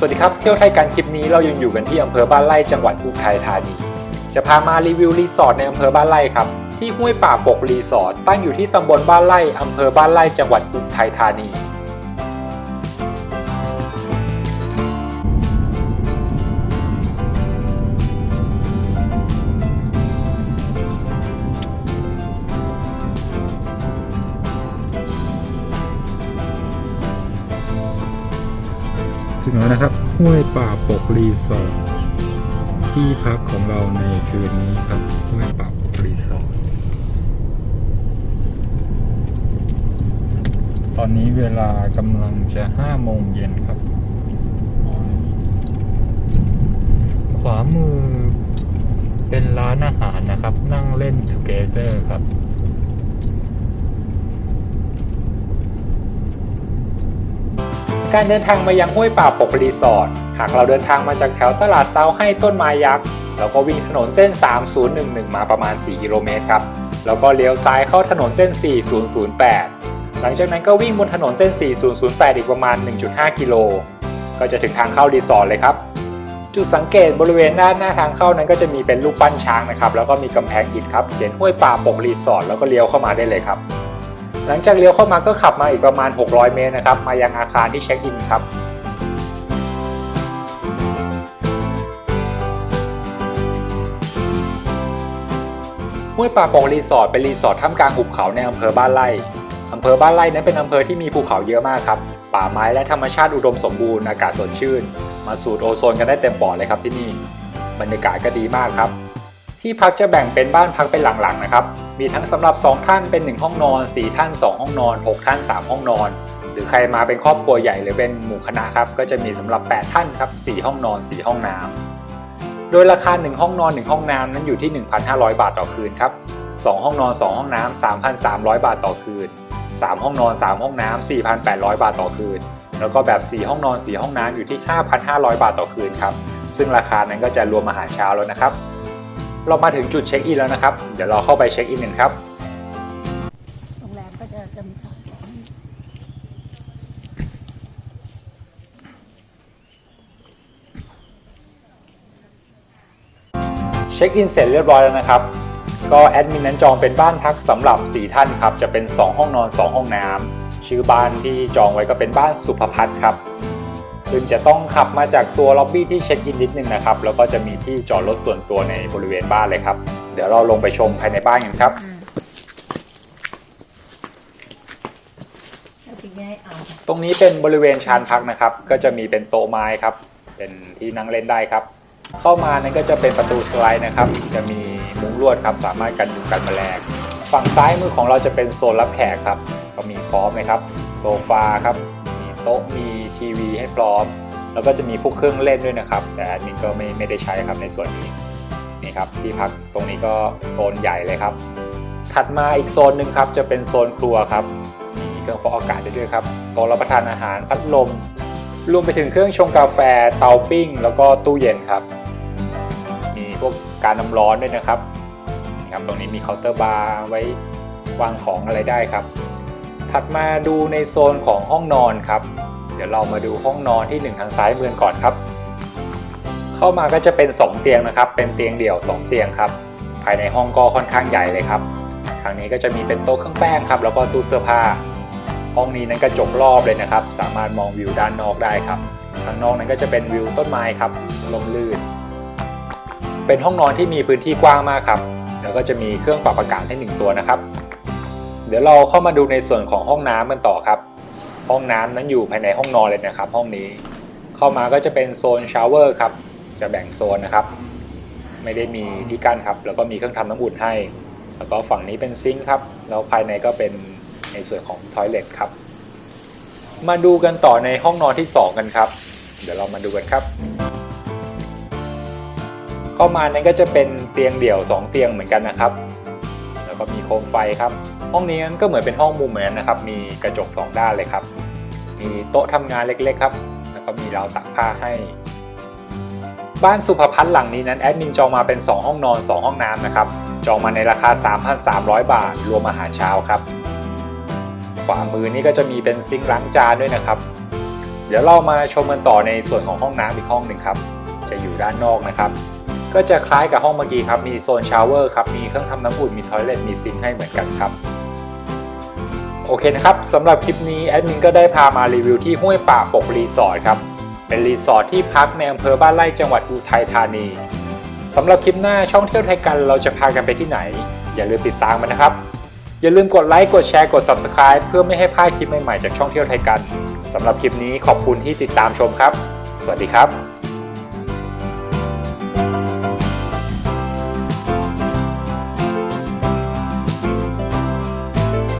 สวัสดีครับเที่ยวไทยกันคลิปนี้เรายังอยู่กันที่อำเภอบ้านไร่จังหวัดอุทัยธานี จะพามารีวิวรีสอร์ทในอำเภอบ้านไร่ครับที่ห้วยป่าปกรีสอร์ทตั้งอยู่ที่ตำบลบ้านไร่อำเภอบ้านไร่จังหวัดอุทัยธานี นะครับห้วยป่าปกรีสอร์ทที่พักของเราในคืนนี้ครับห้วยป่าปกรีสอร์ทตอนนี้เวลากำลังจะห้าโมงเย็นครับ ขวามือเป็นร้านอาหารนะครับ นั่งเล่น together ครับ การเดินทางมายังห้วยป่าปกรีสอร์ทหากเราเดินทางมาจากแถวตลาดเซาให้ต้นไม้ยักษ์แล้วก็วิ่งถนนเส้น 3011 มาประมาณ 4 กิโลเมตรครับ แล้วก็เลี้ยวซ้ายเข้าถนนเส้น 4008 หลังจากนั้นก็วิ่งบนถนนเส้น 4008 อีกประมาณ 1.5 กิโล ก็จะถึงทางเข้ารีสอร์ทเลยครับ จุดสังเกตบริเวณด้านหน้าทางเข้านั้นก็จะมีเป็นรูปปั้นช้างนะครับ แล้วก็มีกำแพงอิฐครับ เขียนห้วยป่าปกรีสอร์ทแล้วก็เลี้ยวเข้ามาได้เลยครับ หลังจากเลี้ยวเข้ามาก็ขับมาอีกประมาณ 600 เมตรนะครับ มายังอาคารที่เช็คอินครับห้วยป่าโป่งรีสอร์ทเป็นรีสอร์ทท่ามกลางหุบเขาในอำเภอบ้านไร่อำเภอบ้านไร่นั้นเป็นอำเภอที่มีภูเขาเยอะมากครับ ป่าไม้และธรรมชาติอุดมสมบูรณ์อากาศสดชื่น มาสูดโอโซนกันได้เต็มปอดเลยครับที่นี่ บรรยากาศก็ดีมากครับ ที่พักจะแบ่งเป็นบ้านพักเป็นหลังๆนะครับ มีทั้งสำหรับ 2 ท่านเป็น 1 ห้องนอน 4 ท่าน 2 ห้องนอน 6 ท่าน 3 ห้องนอน หรือใครมาเป็นครอบครัวใหญ่หรือเป็นหมู่คณะครับ ก็จะมีสำหรับ 8 ท่านครับ 4 ห้องนอน 4 ห้องน้ำโดยราคา 1 ห้องนอน 1 ห้องน้ำนั้นอยู่ที่ 1,500 บาทต่อคืนครับ 2 ห้องนอน 2 ห้องน้ำ3,300 บาทต่อคืน 3 ห้องนอน 3 ห้องน้ำ4,800 บาทต่อคืน แล้วก็แบบ 4 ห้องนอน 4 ห้องน้ำอยู่ที่ 5,500 บาทต่อคืนครับ ซึ่งราคานั้นก็จะรวมอาหารเช้าแล้วนะครับ เรามาถึงจุดเช็คอินแล้วนะครับ เดี๋ยวเราเข้าไปเช็คอินกันครับ โรงแรมก็จะจะมีของเช็คอินเสร็จเรียบร้อยแล้วนะครับ ก็แอดมินนั้นจองเป็นบ้านพักสำหรับ 4 ท่านครับ จะเป็น 2 ห้องนอน 2 ห้องน้ำชื่อบ้านที่จองไว้ก็เป็นบ้านสุภพัฒน์ครับ ซึ่งจะต้องขับมาจากตัวล็อบบี้ที่เช็คอินนิดนึงนะครับ แล้วก็จะมีที่จอดรถส่วนตัวในบริเวณบ้านเลยครับ เดี๋ยวเราลงไปชมภายในบ้านกันครับแล้วทีนี้อ่าตรงนี้เป็นบริเวณชานพักนะครับ ก็จะมีเป็นโต๊ะไม้ครับ เป็นที่นั่งเล่นได้ครับ เข้ามานั้นก็จะเป็นประตูสไลด์นะครับ จะมีมุ้งลวดครับ สามารถกันยุงกันแมลง ฝั่งซ้ายมือของเราจะเป็นโซนรับแขกครับ ก็มีพร้อมนะครับ โซฟาครับมีโต๊ะมีทีวีให้พร้อม แล้วก็จะมีพวกเครื่องเล่นด้วยนะครับ แต่อันนี้ก็ไม่ไม่ได้ใช้ครับในส่วนนี้นี่ครับที่พักตรงนี้ก็โซนใหญ่เลยครับ ถัดมาอีกโซนหนึ่งครับจะเป็นโซนครัวครับมีเครื่องฟอกอากาศด้ด้วยครับโต๊ะรับประทานอาหารพัดลมรวมไปถึงเครื่องชงกาแฟเตาปิ้ง แล้วก็ตู้เย็นครับ มีพวกการน้ำร้อนด้วยนะครับนี่ครับตรงนี้มีเคาน์เตอร์บาร์ไว้วางของอะไรได้ครับ ถัดมาดูในโซนของห้องนอนครับ เดี๋ยวเรามาดูห้องนอนที่หนึ่งทางซ้ายมือก่อนครับ เข้ามาก็จะเป็น 2 เตียงนะครับ เป็นเตียงเดี่ยว 2 เตียงครับ ภายในห้องก็ค่อนข้างใหญ่เลยครับ ทางนี้ก็จะมีเป็นโต๊ะเครื่องแป้งครับ แล้วก็ตู้เสื้อผ้า ห้องนี้นั้นกระจกรอบเลยนะครับ สามารถมองวิวด้านนอกได้ครับ ข้างนอกนั้นก็จะเป็นวิวต้นไม้ครับ ลมลื่น เป็นห้องนอนที่มีพื้นที่กว้างมากครับ แล้วก็จะมีเครื่องปรับอากาศให้หนึ่งตัวนะครับ เดี๋ยวเราเข้ามาดูในส่วนของห้องน้ำกันต่อครับ ห้องน้ำนั้นอยู่ภายในห้องนอนเลยนะครับ ห้องนี้เข้ามาก็จะเป็นโซนชาวเวอร์ครับ จะแบ่งโซนนะครับ ไม่ได้มีที่กั้นครับ แล้วก็มีเครื่องทำน้ำอุ่นให้ แล้วก็ฝั่งนี้เป็นซิงค์ครับ แล้วภายในก็เป็นในส่วนของทอยเลทครับ มาดูกันต่อในห้องนอนที่ 2 กันครับ เดี๋ยวเรามาดูกันครับ เข้ามานั้นก็จะเป็นเตียงเดี่ยว 2 เตียงเหมือนกันนะครับ ก็มีโคมไฟครับ ห้องนี้นั้นก็เหมือนเป็นห้องมุมเหมือนกันนะครับ มีกระจก 2 ด้านเลยครับ มีโต๊ะทำงานเล็กๆครับ แล้วก็มีราวตากผ้าให้ บ้านสุภพัฒน์หลังนี้นั้นแอดมินจองมาเป็น 2 ห้องนอน 2 ห้องน้ำนะครับ จองมาในราคา 3,300 บาท รวมอาหารเช้าครับ ขวามือนี่ก็จะมีเป็นซิงค์ล้างจานด้วยนะครับ เดี๋ยวเรามาชมกันต่อในส่วนของห้องน้ำอีกห้องหนึ่งครับ จะอยู่ด้านนอกนะครับ ก็จะคล้ายกับห้องเมื่อกี้ครับ มีโซนชาวเวอร์ครับ มีเครื่องทำน้ำอุ่น มีทอยเลทมีซิงค์ให้เหมือนกันครับ โอเคนะครับสำหรับคลิปนี้แอดมินก็ได้พามารีวิวที่ห้วยป่าปกรีสอร์ทครับ เป็นรีสอร์ทที่พักในอำเภอบ้านไร่จังหวัดอุทัยธานีสำหรับคลิปหน้าช่องเที่ยวไทยกันเราจะพากันไปที่ไหน อย่าลืมติดตามมันนะครับ อย่าลืมกดไลค์กดแชร์กด Subscribe เพื่อไม่ให้พลาดคลิปใหม่ๆจากช่องเที่ยวไทยกันสำหรับคลิปนี้ขอบคุณที่ติดตามชมครับ สวัสดีครับ